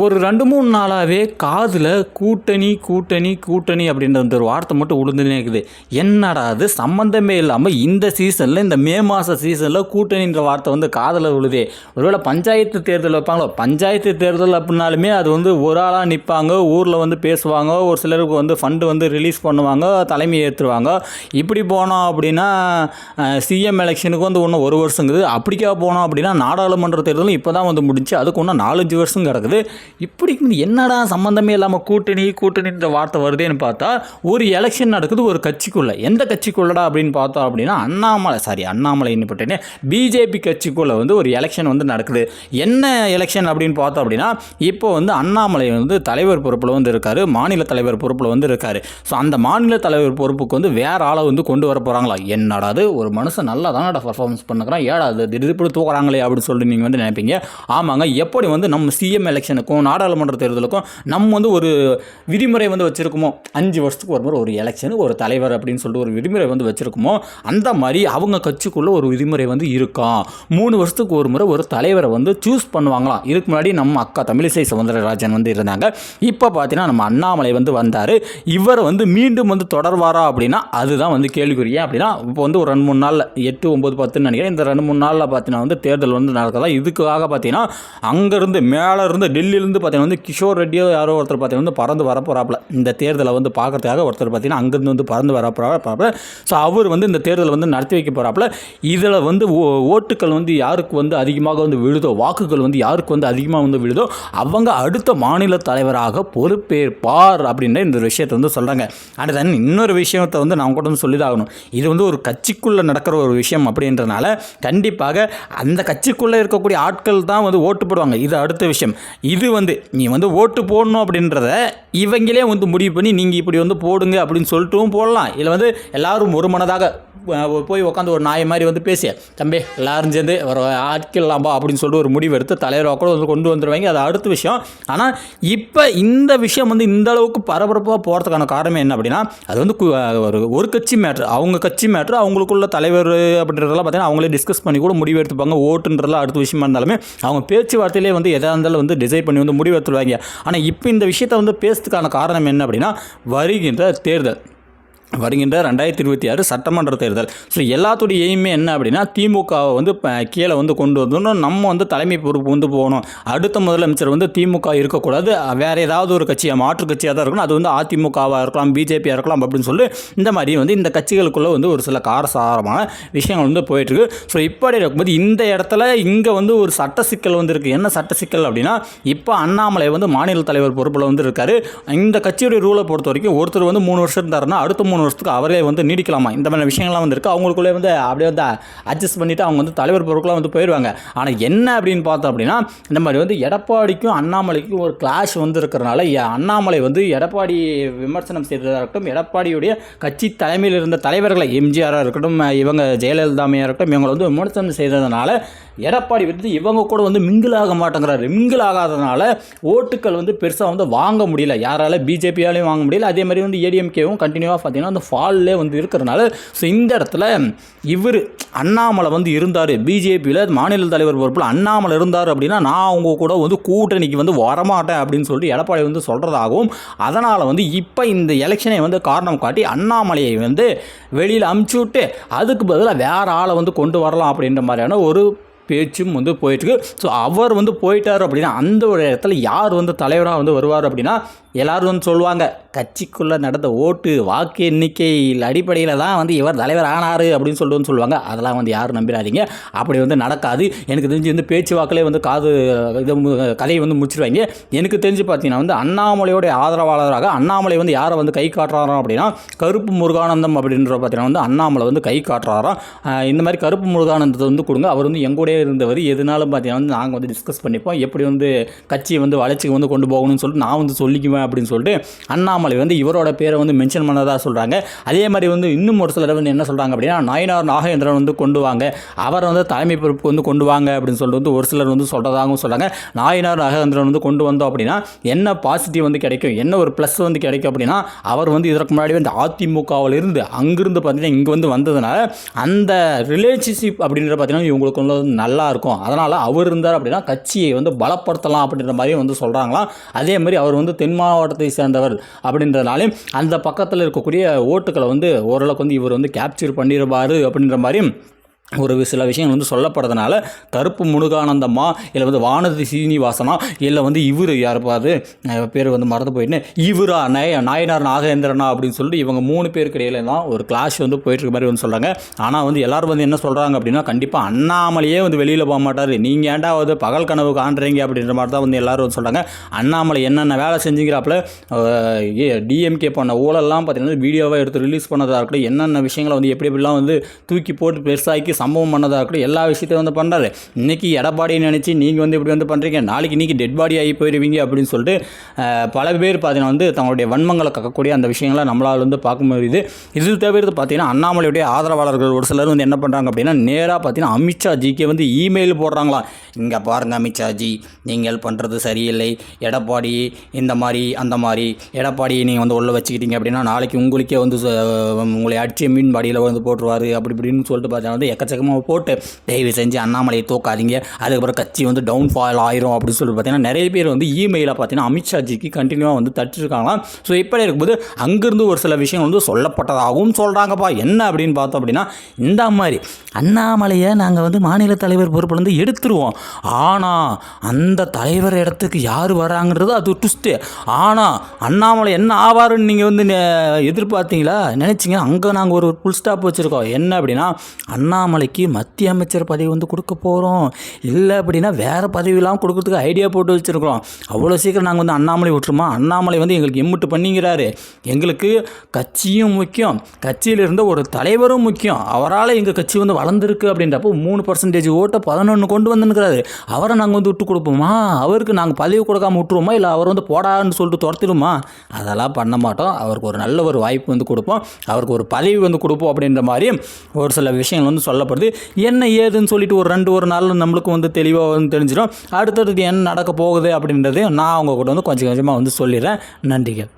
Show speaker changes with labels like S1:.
S1: ஒரு ரெண்டு மூணு நாளாகவே காதில் கூட்டணி கூட்டணி கூட்டணி அப்படின்ற அந்த ஒரு வார்த்தை மட்டும் உளுந்துனே இருக்குது. என்னடா அது? சம்மந்தமே இல்லாமல் இந்த சீசனில் இந்த மே மாத சீசனில் கூட்டணின்ற வார்த்தை வந்து காதில் விழுதே ஒருவேளை பஞ்சாயத்து தேர்தல் வைப்பாங்களோ? பஞ்சாயத்து தேர்தல் அப்படின்னாலுமே அது வந்து ஒரு ஆளாக நிற்பாங்க ஊரில் வந்து பேசுவாங்க ஒரு சிலருக்கு வந்து ஃபண்டு வந்து ரிலீஸ் பண்ணுவாங்க தலைமை ஏற்றுவாங்க இப்படி போனோம் அப்படின்னா சிஎம் எலெக்ஷனுக்கு வந்து ஒன்று ஒரு வருஷங்குது. அப்படிக்கா போனோம் அப்படின்னா நாடாளுமன்ற தேர்தலும் இப்போ தான் வந்து முடிஞ்சு அதுக்கு ஒன்று நாலஞ்சு வருஷம் கிடக்குது. இப்படி என்னடா சம்மந்தமே இல்லாமல் கூட்டணி கூட்டணின்ற வார்த்தை வருதேன்னு பார்த்தா ஒரு எலெக்ஷன் நடக்குது ஒரு கட்சிக்குள்ளே. எந்த கட்சிக்குள்ளடா அப்படின்னு பார்த்தோம் அப்படின்னா அண்ணாமலை சாரி அண்ணாமலைன்னு போட்டேனே பிஜேபி கட்சிக்குள்ளே வந்து ஒரு எலெக்ஷன் வந்து நடக்குது. என்ன எலெக்ஷன் அப்படின்னு பார்த்தோம் அப்படின்னா இப்போ வந்து அண்ணாமலை வந்து தலைவர் பொறுப்பில் வந்து இருக்கார் மாநில தலைவர் பொறுப்பில் வந்து இருக்கார். ஸோ அந்த மாநில தலைவர் பொறுப்புக்கு வந்து வேற ஆளை வந்து கொண்டு வர போகிறாங்களா என்னடாது ஒரு மனுஷன் நல்லா தானடா பர்ஃபார்மன்ஸ் பண்ணுறான் ஏடா அது திடீர்னு தூக்குறாங்களே அப்படின்னு சொல்லிட்டு நீங்கள் வந்து நினைப்பீங்க. ஆமாங்க எப்படி வந்து நம்ம சிஎம் எலெக்ஷனுக்கும் நாடாளுமன்ற தேர்தலுக்கும் நம்ம வந்து ஒரு விதிமுறை வந்து வச்சுருக்குமோ? அஞ்சு வருஷத்துக்கு ஒரு முறை ஒரு எலெக்ஷன் ஒரு தலைவர் அப்படின்னு சொல்லிட்டு ஒரு விதிமுறை வந்து வச்சுருக்குமோ? அந்த மாதிரி அவங்க கட்சிக்குள்ளே ஒரு விதிமுறை வந்து இருக்கும் மூணு வருஷத்துக்கு ஒரு முறை ஒரு தலைவரை வந்து சூஸ் பண்ணுவாங்களாம் இதுக்கு முன்னாடி நம்ம அக்கா தமிழிசை சவுந்தரராஜன் வந்து இருந்தாங்க. இப்போ பார்த்தீங்கன்னா நம்ம அண்ணாமலை வந்து வந்தார். இவர் வந்து மீண்டும் வந்து தொடர்வாரா அப்படின்னா அதுதான் வந்து கேள்விக்குறி. ஏன் அப்படின்னா இப்போ வந்து ஒரு ரெண்டு மூணு நாளில் எட்டு ஒம்பது பத்துன்னு நினைக்கிறேன். இந்த ரெண்டு மூணு நாளில் பார்த்தீங்கன்னா வந்து தேர்தல் வந்து நடக்குதா இதுக்காக பார்த்தீங்கன்னா அங்கேருந்து மேலே இருந்து டெல்லியிலேருந்து பார்த்தீங்கன்னா வந்து கிஷோர் ரெட்டியோ யாரோ ஒருத்தர் பார்த்தீங்கன்னா வந்து பறந்து வர இந்த தேர்தலை வந்து பார்க்கறதுக்காக ஒருத்தர் பார்த்தீங்கன்னா அங்கேருந்து வந்து பறந்து வரப்போறா போகிறாப்புல ஸோ அவர் வந்து இந்த தேர்தலை வந்து நடத்தி வைக்க போகிறாப்புல இதில் வந்து ஓ- ஓட்டுக்கள் வந்து யாருக்கு வந்து அதிகமாக வந்து விழுதோ வாக்குகள் வந்து யாருக்கு வந்து அதிகமாக வந்து விழுதோ அவங்க அடுத்த மாநில தலைவராக பொறுப்பேற்பார் அப்படின்ற இந்த விஷயத்தை வந்து சொல்கிறாங்க அண்ட் தென் இன்னொரு விஷயத்தை வந்து நான் கூட வந்து சொல்லிதாகணும். இது வந்து ஒரு கட்சிக்குள்ளே நடக்கிற ஒரு விஷயம் அப்படின்றனால கண்டிப்பாக அந்த கட்சிக்குள்ளே இருக்கக்கூடிய ஆட்கள் தான் வந்து ஓட்டு போடுவாங்க. இது அடுத்த விஷயம். இது வந்து நீ வந்து ஓட்டு போடணும் அப்படின்றத இவங்களே வந்து முடிவு பண்ணி நீங்கள் இப்படி வந்து போடுங்க அப்படின்னு சொல்லிட்டும் போடலாம். இல்லை வந்து எல்லாரும் ஒரு மனதாக போய் உட்காந்து ஒரு நாய் மாதிரி வந்து பேசி தம்பி எல்லாரும் சேர்ந்து ஒரு ஆட்கள்லாம்பா அப்படின்னு சொல்லிட்டு ஒரு முடிவு எடுத்து தலைவராக கூட வந்து கொண்டு வந்துடுவாங்க அது அடுத்த விஷயம். ஆனால் இப்போ இந்த விஷயம் வந்து இந்த அளவுக்கு பரபரப்பாக போகிறதுக்கான காரணம் என்ன அப்படின்னா அது வந்து ஒரு ஒரு கட்சி மேட்ரு அவங்க கட்சி மேட்ரு அவங்களுக்குள்ள தலைவர் அப்படின்றதெல்லாம் பார்த்தீங்கன்னா அவங்களே டிஸ்கஸ் பண்ணி கூட முடிவு எடுத்துப்பாங்க ஓட்டுன்றதெல்லாம் அடுத்த விஷயமா இருந்தாலுமே அவங்க பேச்சுவார்த்தையிலே வந்து எதாக இருந்தாலும் வந்து டிசைட் பண்ணி வந்து முடிவெடுத்துருவாங்க ஆனால் இப்போ இந்த விஷயத்தை வந்து பேசுறதுக்கான காரணம் என்ன அப்படின்னா வருகின்ற தேர்தல். வருகின்ற ரெண்டாயிரத்தி இருபத்தி ஆறு சட்டமன்ற தேர்தல். ஸோ எல்லாத்துடைய எய்மே என்ன அப்படின்னா திமுகவை வந்து கீழே வந்து கொண்டு வரணும் நம்ம வந்து தலைமை பொறுப்பு வந்து போகணும். அடுத்த முதலமைச்சர் வந்து திமுக இருக்கக்கூடாது. வேறு ஏதாவது ஒரு கட்சியாக மாற்று கட்சியாக தான் இருக்கணும். அது வந்து அதிமுகவாக இருக்கலாம் பிஜேபியாக இருக்கலாம் அப்படின்னு சொல்லி இந்த மாதிரி வந்து இந்த கட்சிகளுக்குள்ளே வந்து ஒரு சில காரசாரமான விஷயங்கள் வந்து போயிட்டுருக்கு. ஸோ இப்படி இருக்கும்போது இந்த இடத்துல இங்கே வந்து ஒரு சட்ட சிக்கல் வந்து இருக்குது என்ன சட்ட சிக்கல் அப்படின்னா இப்போ அண்ணாமலை வந்து மாநில தலைவர் பொறுப்பில் வந்து இருக்கார். இந்த கட்சியுடைய ரூலை பொறுத்த வரைக்கும் ஒருத்தர் வந்து மூணு வருஷம் இருந்தாருன்னா அடுத்த மூணு வருஷத்துக்கு அவரே வந்து நீடிக்கலாமா? இந்த மாதிரி விஷயங்கள்லாம் வந்து இருக்குது அவங்களுக்குள்ளே வந்து அப்படியே வந்து அட்ஜஸ்ட் பண்ணிவிட்டு அவங்க வந்து தலைவர் பொருட்களாக வந்து போயிடுவாங்க ஆனால் என்ன அப்படின்னு பார்த்தோம் அப்படின்னா இந்த மாதிரி வந்து எடப்பாடிக்கும் அண்ணாமலைக்கும் ஒரு கிளாஷ் வந்து இருக்கிறனால அண்ணாமலை வந்து எடப்பாடி விமர்சனம் செய்ததாக இருக்கட்டும் எடப்பாடியுடைய கட்சி தலைமையில் இருந்த தலைவர்களை எம்ஜிஆராக இருக்கட்டும் இவங்க ஜெயலலிதாமையாக இருக்கட்டும் இவங்களை வந்து விமர்சனம் செய்ததுனால எடப்பாடி வந்து இவங்க கூட வந்து மிங்கிள் ஆக மாட்டேங்கிறாரு. மிங்கிள் ஆகாதனால ஓட்டுக்கள் வந்து பெருசாக வந்து வாங்க முடியல. யாரால பிஜேபியாலையும் வாங்க முடியல. அதே மாதிரி வந்து ஏடிஎம்கேவும் கண்டினியூவாக பார்த்தீங்கன்னா அந்த ஃபால்லே வந்து இருக்கிறனால ஸோ இந்த இடத்துல இவர் அண்ணாமலை வந்து இருந்தார். பிஜேபியில் மாநில தலைவர் பொறுப்பில் அண்ணாமலை இருந்தார் அப்படின்னா நான் அவங்க கூட வந்து கூட்டணிக்கு வந்து வரமாட்டேன் அப்படின்னு சொல்லிட்டு எடப்பாடி வந்து சொல்கிறதாகவும் அதனால் வந்து இப்போ இந்த எலெக்ஷனை வந்து காரணம் காட்டி அண்ணாமலையை வந்து வெளியில் அமுச்சு விட்டு அதுக்கு பதிலாக வேறு ஆளை வந்து கொண்டு வரலாம் அப்படின்ற மாதிரியான ஒரு பேச்சும் வந்து போயிட்டுருக்கு. ஸோ அவர் வந்து போயிட்டார் அப்படின்னா அந்த ஒரு இடத்துல யார் வந்து தலைவராக வந்து வருவார் அப்படின்னா எல்லோரும் வந்து சொல்லுவாங்க. கட்சிக்குள்ளே நடந்த ஓட்டு வாக்கு எண்ணிக்கையில் அடிப்படையில் தான் வந்து இவர் தலைவர் ஆனார் அப்படின்னு சொல்லிட்டு சொல்லுவாங்க. அதெல்லாம் வந்து யாரும் நம்பிடாதீங்க அப்படி வந்து நடக்காது. எனக்கு தெரிஞ்சு வந்து பேச்சு வாக்கிலே வந்து காது இது கதையை வந்து முடிச்சிருவாங்க. எனக்கு தெரிஞ்சு பார்த்தீங்கன்னா வந்து அண்ணாமலையோடைய ஆதரவாளராக அண்ணாமலை வந்து யாரை வந்து கை காட்டுறாராம் அப்படின்னா கருப்பு முருகானந்தம் அப்படின்ற பார்த்தீங்கன்னா வந்து அண்ணாமலை வந்து கை காட்டுறாராம். இந்த மாதிரி கருப்பு முருகானந்தத்தை வந்து கொடுங்க. அவர் வந்து எங்கூடயே இருந்தவர். எதுனாலும் பார்த்தீங்கன்னா வந்து நாங்கள் வந்து டிஸ்கஸ் பண்ணிப்போம். எப்படி வந்து கட்சியை வந்து வளர்ச்சிக்கு வந்து கொண்டு போகணும்னு சொல்லிட்டு நான் வந்து சொல்லிக்குவேன் அப்படின்னு சொல்லிட்டு அண்ணாமலை அண்ணாமலை வந்து இவரோட பேரை வந்து மென்ஷன் பண்ணதாக சொல்கிறாங்க அதே மாதிரி வந்து இன்னும் ஒரு சிலர் வந்து என்ன சொல்கிறாங்க அப்படின்னா நாயனார் நாகேந்திரன் வந்து கொண்டு வாங்க அவரை வந்து தலைமை பொறுப்பு வந்து கொண்டு வாங்க அப்படின்னு சொல்லிட்டு வந்து ஒரு சிலர் வந்து சொல்கிறதாகவும் சொல்கிறாங்க நாயனார் நாகேந்திரன் வந்து கொண்டு வந்தோம் அப்படின்னா என்ன பாசிட்டிவ் வந்து கிடைக்கும் என்ன ஒரு ப்ளஸ் வந்து கிடைக்கும் அப்படின்னா அவர் வந்து இதற்கு முன்னாடி வந்து அதிமுகவில் இருந்து அங்கிருந்து பார்த்தீங்கன்னா இங்கே வந்து வந்ததுனால அந்த ரிலேஷன்ஷிப் அப்படின்ற பார்த்தீங்கன்னா இவங்களுக்கு வந்து நல்லா இருக்கும். அதனால் அவர் இருந்தார் அப்படின்னா கட்சியை வந்து பலப்படுத்தலாம் அப்படின்ற மாதிரி வந்து சொல்கிறாங்களாம் அதே மாதிரி அவர் வந்து தென் மாவட்டத்தை சேர்ந்தவர் அப்படின்றதுனாலே அந்த பக்கத்தில் இருக்கக்கூடிய ஓட்டுக்களை வந்து ஓரளவுக்கு வந்து இவர் வந்து கேப்சர் பண்ணிடுவார் அப்படின்ற மாதிரி ஒரு சில விஷயங்கள் வந்து சொல்லப்படுறதுனால கருப்பு முருகானந்தம்மா இல்லை வந்து வானதி சீனிவாசனா இல்லை வந்து இவர் யாருப்பாது பேர் வந்து மறந்து போயிட்டு இவரா? நய நாயனார் நாகேந்திரனா அப்படின்னு சொல்லிட்டு இவங்க மூணு பேருக்கு இடையில தான் ஒரு கிளாஷ் வந்து போயிட்டுருக்க மாதிரி வந்து சொல்கிறாங்க ஆனால் வந்து எல்லாரும் வந்து என்ன சொல்கிறாங்க அப்படின்னா கண்டிப்பாக அண்ணாமலையே வந்து வெளியில் போக மாட்டார். நீங்கள் ஏன்டா வந்து பகல் கனவு காண்றீங்க அப்படின்ற மாதிரி தான் வந்து எல்லோரும் வந்து சொல்கிறாங்க அண்ணாமலை என்னென்ன வேலை செஞ்சுங்கிறாப்புல டிஎம்கே பண்ண ஊழல்லாம் பார்த்தீங்கன்னா வீடியோவாக எடுத்து ரிலீஸ் பண்ணதாக இருக்கட்டும் என்னென்ன விஷயங்களை வந்து எப்படி எப்படிலாம் வந்து தூக்கி போட்டு பெருசாக்கி சம்பவம் பண்ணதாக இருக்கட்டும் எல்லா விஷயத்தையும் வந்து பண்ணுறாரு இன்றைக்கி எடப்பாடின்னு நினச்சி நீங்கள் வந்து இப்படி வந்து பண்ணுறீங்க நாளைக்கு இன்றைக்கி டெட் பாடி ஆகி போயிடுவீங்க அப்படின்னு சொல்லிட்டு பல பேர் பார்த்தீங்கன்னா வந்து தங்களுடைய வன்மங்களை கக்கக்கூடிய அந்த விஷயங்களை நம்மளால் வந்து பார்க்க முடியுது. இது தவிர்த்து பார்த்தீங்கன்னா அண்ணாமலையுடைய ஆதரவாளர்கள் ஒரு சிலர் வந்து என்ன பண்ணுறாங்க அப்படின்னா நேராக பார்த்தீங்கன்னா அமித்ஷா ஜிக்கே வந்து இமெயில் போடுறாங்களாம் இங்கே பாருங்கள் அமித்ஷாஜி நீங்கள் பண்ணுறது சரியில்லை. எடப்பாடி இந்த மாதிரி அந்த மாதிரி எடப்பாடியை நீங்கள் வந்து உள்ளே வச்சுக்கிட்டீங்க அப்படின்னா நாளைக்கு உங்களுக்கே வந்து உங்களை அடிச்சு மீன் பாடியில் வந்து போட்டுருவாரு அப்படி இப்படின்னு சொல்லிட்டு பார்த்தீங்கன்னா வந்து எக்கச்சக்கமாக போட்டு தயவு செஞ்சு அண்ணாமலையை தூக்காதீங்க. அதுக்கப்புறம் கட்சி வந்து டவுன் ஃபால் ஆயிரும் அப்படின்னு சொல்லிட்டு பார்த்தீங்கன்னா நிறைய பேர் வந்து இமெயிலில் பார்த்தீங்கன்னா அமித்ஷாஜிக்கு கண்டினியூவாக வந்து தட்டிருக்காங்களாம். ஸோ இப்படி இருக்கும்போது அங்கேருந்து ஒரு சில விஷயங்கள் வந்து சொல்லப்பட்டதாகவும் சொல்கிறாங்கப்பா என்ன அப்படின்னு பார்த்தோம் அப்படின்னா இந்த மாதிரி அண்ணாமலையை நாங்கள் வந்து மாநில தலைவர் பொறுப்புலேருந்து எடுத்துருவோம். ஆனால் அந்த தலைவர் இடத்துக்கு யார் வராங்கன்றது அது ட்விஸ்ட்டு ஆனால் அண்ணாமலை என்ன ஆவாருன்னு நீங்கள் வந்து நெ- எதிர்பார்த்தீங்களா? நினச்சிங்க அங்கே நாங்கள் ஒரு ஃபுல் ஸ்டாப் வச்சுருக்கோம். என்ன அப்படின்னா அண்ணாமலை அண்ணாமலைக்கு மத்திய அமைச்சர் பதவி வந்து கொடுக்க போகிறோம் இல்லை அப்படின்னா வேறு பதவியெல்லாம் கொடுக்கறதுக்கு ஐடியா போட்டு வச்சுருக்கிறோம். அவ்வளோ சீக்கிரம் நாங்கள் வந்து அண்ணாமலை விட்டுருமா அண்ணாமலை வந்து எங்களுக்கு எம்முட்டு பண்ணிங்கிறாரு எங்களுக்கு கட்சியும் முக்கியம். கட்சியில் இருந்த ஒரு தலைவரும் முக்கியம். அவரால் எங்கள் கட்சி வந்து வளர்ந்துருக்கு அப்படின்றப்போ மூணு பர்சன்டேஜ் ஓட்டை பதினொன்று கொண்டு வந்துருக்கிறாரு அவரை நாங்கள் வந்து விட்டு கொடுப்போமா? அவருக்கு நாங்கள் பதவி கொடுக்காம விட்டுருவோமா? இல்லை அவர் வந்து போடான்னு சொல்லிட்டு துரத்திடுமா அதெல்லாம் பண்ண மாட்டோம். அவருக்கு ஒரு நல்ல ஒரு வாய்ப்பு வந்து கொடுப்போம். அவருக்கு ஒரு பதவி வந்து கொடுப்போம் அப்படின்ற மாதிரி ஒரு சில விஷயங்கள் வந்து சொல்லப்படுது. என்ன ஏதுன்னு சொல்லிட்டு ஒரு ரெண்டு ஒரு நாள் நம்மளுக்கு வந்து தெளிவாக வந்து தெரிஞ்சிடும். அடுத்தடுத்து என்ன நடக்க போகுது அப்படின்றது நான் அவங்க கூட வந்து கொஞ்சம் கொஞ்சமாக வந்து சொல்லிடுறேன். நன்றிகள்.